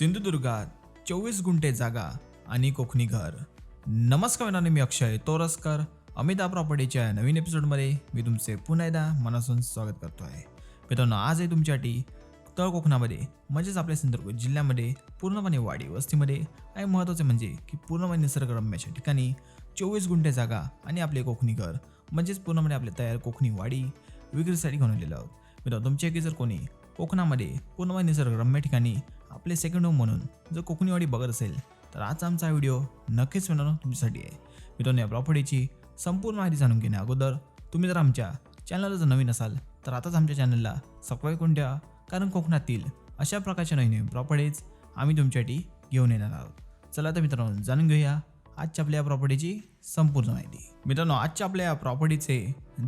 सिंधुदुर्गात चोवीस गुंठे जागा आणि कोकणी घर. नमस्कार मित्रांनो मी अक्षय तोरसकर. अमिता प्रॉपर्टीच्या नवीन एपिसोडमध्ये मी तुमचे पुन्हा एकदा मनासून स्वागत करतो आहे मित्रांनो आज आहे तुमच्यासाठी तळ कोकणामध्ये म्हणजेच आपल्या सिंधुदुर्ग जिल्ह्यामध्ये पूर्णपणे वाडी वस्तीमध्ये आणि महत्त्वाचे म्हणजे की पूर्णपणे निसर्गरम्याच्या ठिकाणी चोवीस गुंठे जागा आणि आपले कोकणी घर म्हणजेच पूर्णपणे आपले तयार कोकणी वाडी विक्रीसाठी घेऊन आलेलं आहोत. मित्रांनो तुमच्यापैकी जर कोणी कोकणामध्ये पूर्णपणे निसर्गरम्य ठिकाणी आपले सेकंड होम म्हणून जर कोकणीवाडी बघत असेल तर आजचा आमचा व्हिडिओ नक्कीच मिळणार तुमच्यासाठी आहे. मित्रांनो या प्रॉपर्टीची संपूर्ण माहिती जाणून घेण्या अगोदर तुम्ही जर आमच्या चॅनलला जर नवीन असाल तर आताच आमच्या चॅनलला सबस्क्राईब करून ठेवा कारण कोकणातील अशा प्रकारच्या नवीन नवीन प्रॉपर्टीज आम्ही तुमच्यासाठी घेऊन येणार आहोत. चला तर मित्रांनो जाणून घेऊया आजच्या आपल्या या प्रॉपर्टीची संपूर्ण माहिती. मित्रांनो आजच्या आपल्या या प्रॉपर्टीचे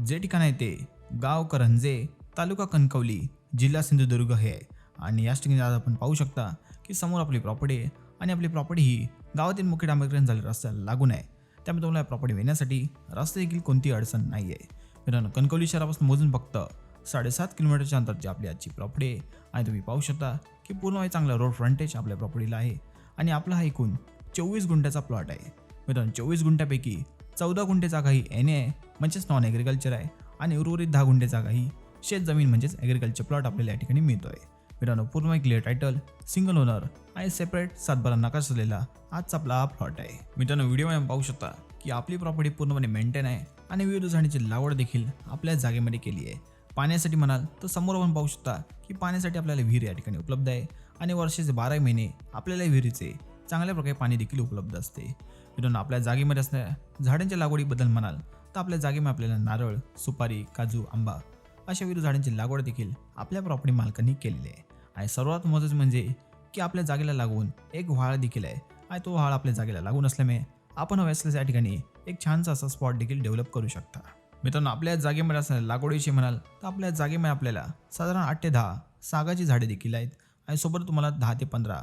जे ठिकाण आहे ते गाव करंजे तालुका कणकवली जिल्हा सिंधुदुर्ग हे आहे. आणि याच ठिकाणी आज आपण पाहू शकता की समोर आपली प्रॉपर्टी आहे आणि आपली प्रॉपर्टी ही गावातील मुख्य डांबरीकरण झालेल्या रस्त्याला लागून आहे. त्यामुळे तुम्हाला प्रॉपर्टी येण्यासाठी रस्ते देखील कोणती अडचण नाही आहे मित्रांनो कणकवली शहरापासून मोजून फक्त साडेसात किलोमीटरच्या अंतरची आपली आजची प्रॉपर्टी आहे. आणि तुम्ही पाहू शकता की पूर्ण चांगला रोड फ्रंटेज आपल्या प्रॉपर्टीला आहे. आणि आपला हा एकूण चोवीस गुंठ्याचा प्लॉट आहे. मित्रांनो चोवीस गुंठ्यापैकी चौदा गुंठे जागा ही एन ए आहे म्हणजेच नॉन ॲग्रिकल्चर आहे. आणि उर्वरित दहा गुंठे जागा ही शेत जमीन म्हणजेच ॲग्रिकल्चर प्लॉट आपल्याला या ठिकाणी मिळतो आहे मित्रांनो पूर्ण क्लिअर टायटल सिंगल ओनर आणि सेपरेट सातबारा नकाश असलेला आजचा आपला हा प्लॉट आहे. मित्रांनो व्हिडिओमध्ये पाहू शकता की आपली प्रॉपर्टी पूर्णपणे मेंटेन आहे आणि विविध झाडांची लागवड देखील आपल्या जागेमध्ये केली आहे. पाण्यासाठी म्हणाल तर समोर आपण पाहू शकता की पाण्यासाठी आपल्याला विहीर या ठिकाणी उपलब्ध आहे आणि वर्षाचे बारा महिने आपल्याला विहिरीचे चांगल्या प्रकारे पाणी देखील उपलब्ध असते. मित्रांनो आपल्या जागेमध्ये असणाऱ्या झाडांच्या लागवडीबद्दल म्हणाल तर आपल्या जागेमध्ये आपल्याला नारळ सुपारी काजू आंबा अशा विविध झाडांची लागवड देखील आपल्या प्रॉपर्टी मालकांनी केलेली आहे. आणि सर्वात महत्त्वाचं म्हणजे की आपल्या जागेला लागून एक व्हाळ देखील आहे. आणि तो व्हाळ आपल्या जागेला लागून असल्यामुळे आपण हवे असल्यास या ठिकाणी एक छानसा असा स्पॉट देखील डेव्हलप करू शकता. मित्रांनो आपल्या जागेमध्ये असणाऱ्या लागवडीविषयी म्हणाल तर आपल्या जागेमध्ये आपल्याला साधारण आठ ते दहा सागाची झाडे देखील आहेत. आणि सोबत तुम्हाला दहा ते पंधरा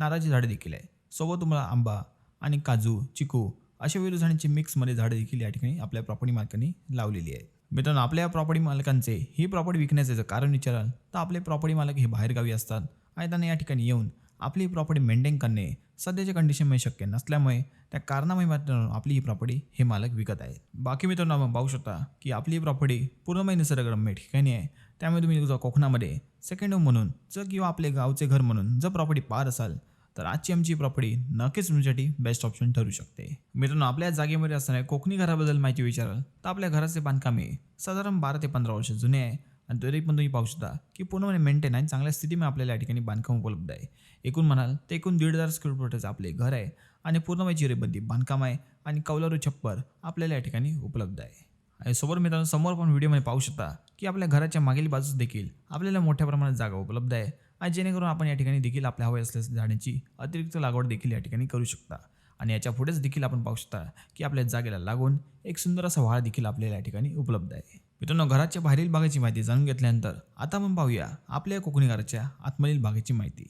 नारळाची झाडे देखील आहे. सोबत तुम्हाला आंबा आणि काजू चिकू अशा विविध झाडांची मिक्समध्ये झाडे देखील या ठिकाणी आपल्या प्रॉपर्टी मालकांनी लावलेली आहेत. मित्रांनो आपल्या प्रॉपर्टी मालकांचे ही प्रॉपर्टी विकण्याचे जर कारण विचाराल तर आपले प्रॉपर्टी मालक हे बाहेरगावी असतात आणि त्यांना या ठिकाणी येऊन आपली प्रॉपर्टी मेंटेन करणे सध्याच्या कंडिशनमध्ये शक्य नसल्यामुळे त्या कारणामुळे मात्र आपली ही प्रॉपर्टी हे मालक विकत आहेत. बाकी मित्रांनो आपण पाहू शकता की आपली ही प्रॉपर्टी पूर्णमय निसर्गरम्य ठिकाणी आहे. त्यामुळे तुम्ही जर कोकणामध्ये सेकंड होम म्हणून जर किंवा आपले गावचे घर म्हणून जर प्रॉपर्टी पार असाल तर आजची आमची प्रॉपर्टी नक्कीच तुमच्यासाठी बेस्ट ऑप्शन ठरू शकते. मित्रांनो आपल्या जागेमध्ये असताना कोकणी घराबद्दल माहिती विचाराल तर आपल्या घराचे बांधकाम हे साधारण बारा ते पंधरा वर्ष जुने आहे आणि तरी पण तुम्ही पाहू शकता की पूर्णपणे मेंटेन आणि चांगल्या स्थितीमध्ये आपल्याला या ठिकाणी बांधकाम उपलब्ध आहे. एकूण म्हणाल तर एकूण दीड हजार स्क्वेअर फुटाचं आपले घर आहे आणि पूर्णपणे चिरेबंदी बांधकाम आहे आणि कौलारू छप्पर आपल्याला या ठिकाणी उपलब्ध आहे. आणि सोबत मित्रांनो समोर पण व्हिडिओमध्ये पाहू शकता की आपल्या घराच्या मागील बाजूस देखील आपल्याला मोठ्या प्रमाणात जागा उपलब्ध आहे. आणि जेणेकरून आपण या ठिकाणी देखील आपल्या हवे असलेल्या झाडांची अतिरिक्त लागवड देखील या ठिकाणी करू शकता. आणि याच्या पुढेच देखील आपण पाहू शकता की आपल्या जागेला लागून एक सुंदर असा व्हाळ देखील आपल्याला या ठिकाणी उपलब्ध आहे. मित्रांनो घराच्या बाहेरील भागाची माहिती जाणून घेतल्यानंतर आता आपण पाहूया आपल्या कोकणी घराच्या आतमधील भागाची माहिती.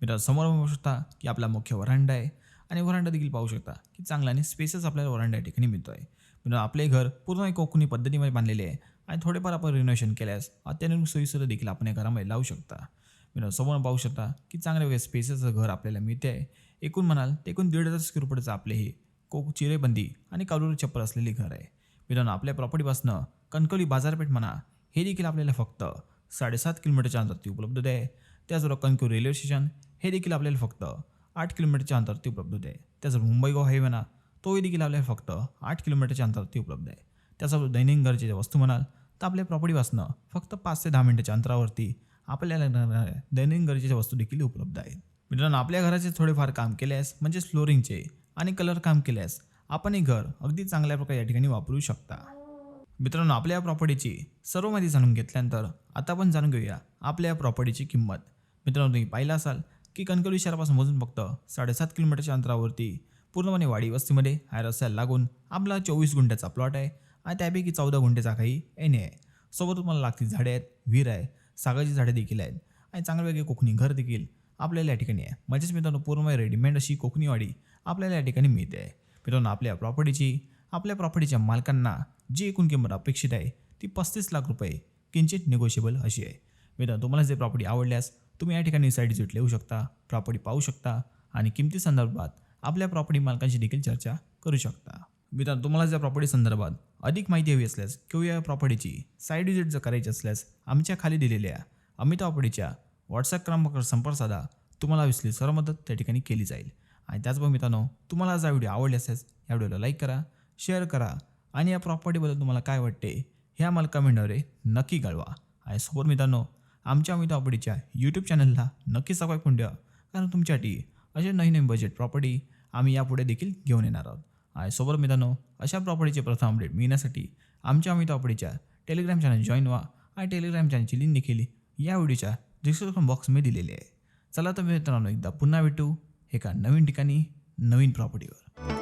मित्रांनो समोर पाहू शकता की आपला मुख्य वरांडा आहे आणि वरांडा देखील पाहू शकता की चांगल्याने स्पेसेस आपल्याला वरांडा या ठिकाणी मिळतो आहे मित्रांनो आपले घर पूर्ण कोकणी पद्धतीमध्ये बांधलेले आहे आणि थोडेफार आपण रिनोव्हेशन केल्यास अत्याधुनिक सोयीसुद्धा देखील आपण या घरामध्ये लावू शकता. मित्रांनो समोर पाहू शकता की चांगल्या वगैरे स्पेसेसचं घर आपल्याला मिळते आहे एकूण म्हणाल ते एकूण दीड हजार स्क्वेअर फुटचं आपले हे कोक चिरेबंदी आणि कालूर चप्पल असलेले घर आहे. मित्रांनो आपल्या प्रॉपर्टीपासनं कणकवली बाजारपेठ म्हणा हे देखील आपल्याला फक्त साडेसात किलोमीटरच्या अंतरती उपलब्ध आहे. त्याचबरोबर कणकवली रेल्वे स्टेशन हे देखील आपल्याला फक्त आठ किलोमीटरच्या अंतरती उपलब्ध आहे. त्याचबरोबर मुंबई गोवा हायवे म्हणा तोही देखील आपल्याला फक्त आठ किलोमीटरच्या अंतरावरती उपलब्ध आहे. त्याचबरोबर दैनंदिन गरजेच्या वस्तू म्हणाल तर आपल्या प्रॉपर्टीपासनं फक्त पाच ते दहा मिनिटाच्या अंतरावरती आपल्याला दैनंदिन गरजेच्या वस्तू देखील उपलब्ध आहेत. मित्रांनो आपल्या घराचे थोडेफार काम केल्यास म्हणजेच फ्लोरिंगचे आणि कलर काम केल्यास आपण हे घर अगदी चांगल्या प्रकारे या ठिकाणी वापरू शकता. मित्रांनो आपल्या प्रॉपर्टीची सर्व माहिती जाणून घेतल्यानंतर आता आपण जाणून घेऊया आपल्या प्रॉपर्टीची किंमत. मित्रांनो तुम्ही पाहिलं असाल की कणकवली शहरापासून मोजून फक्त साडेसात किलोमीटरच्या अंतरावरती पूर्णपणे वाडी वस्तीमध्ये हायर असायला लागून आपला चोवीस गुंठ्याचा प्लॉट आहे आणि त्यापैकी चौदा गुंठ्याचा काही एन आहे. सोबत तुम्हाला लागतील झाडे आहेत विहीर आहे सागाची झाडे देखील आहेत. आणि चांगले वेगळे कोकणी घर देखील आपल्याला या ठिकाणी आहे. म्हणजेच मित्रांनो पूर्ण रेडीमेड अशी कोकणीवाडी आपल्याला या ठिकाणी मिळते आहे. मित्रांनो आपल्या प्रॉपर्टीची आपल्या प्रॉपर्टीच्या मालकांना जी एकूण किंमत अपेक्षित आहे ती पस्तीस लाख रुपये किंचित निगोशिएबल अशी आहे. मित्रांनो तुम्हाला जे प्रॉपर्टी आवडल्यास तुम्ही या ठिकाणी साईट विजिट लिहू शकता प्रॉपर्टी पाहू शकता आणि किमती संदर्भात आपल्या प्रॉपर्टी मालकांशी देखील चर्चा करू शकता. मित्रांनो तुम्हाला ज्या प्रॉपर्टी संदर्भात अधिक माहिती हवी असल्यास किंवा या प्रॉपर्टीची साईड विजिट जर करायची असल्यास आमच्या खाली दिलेल्या अमिता प्रॉपर्टीच्या व्हॉट्सअप क्रमांकावर संपर्क साधा. तुम्हाला विसली सर्व मदत त्या ठिकाणी केली जाईल. आणि त्याचबरोबर मित्रांनो तुम्हाला जर व्हिडिओ आवडले असल्यास या व्हिडिओला लाईक करा शेअर करा आणि या प्रॉपर्टीबद्दल तुम्हाला काय वाटते हे आम्हाला कमेंटद्वारे नक्की कळवा. आणि सोबत मित्रांनो आमच्या अमिता प्रॉपर्टीच्या यूट्यूब चॅनलला नक्की सबस्क्राईब करून द्या कारण तुमच्यासाठी असे नवीन नवीन बजेट प्रॉपर्टी आम्ही यापुढे देखील घेऊन येणार आहोत. आय सोबत मित्रांनो अशा प्रॉपर्टीचे प्रथम अपडेट मिळण्यासाठी आमच्या अमित प्रॉपर्टीच्या टेलिग्राम चॅनल जॉईन व्हा आणि टेलिग्राम चॅनलची लिंक देखील या व्हिडिओच्या डिस्क्रिप्शन बॉक्समध्ये दिलेली आहे. चला तर मित्रांनो एकदा पुन्हा भेटू एका नवीन ठिकाणी नवीन प्रॉपर्टीवर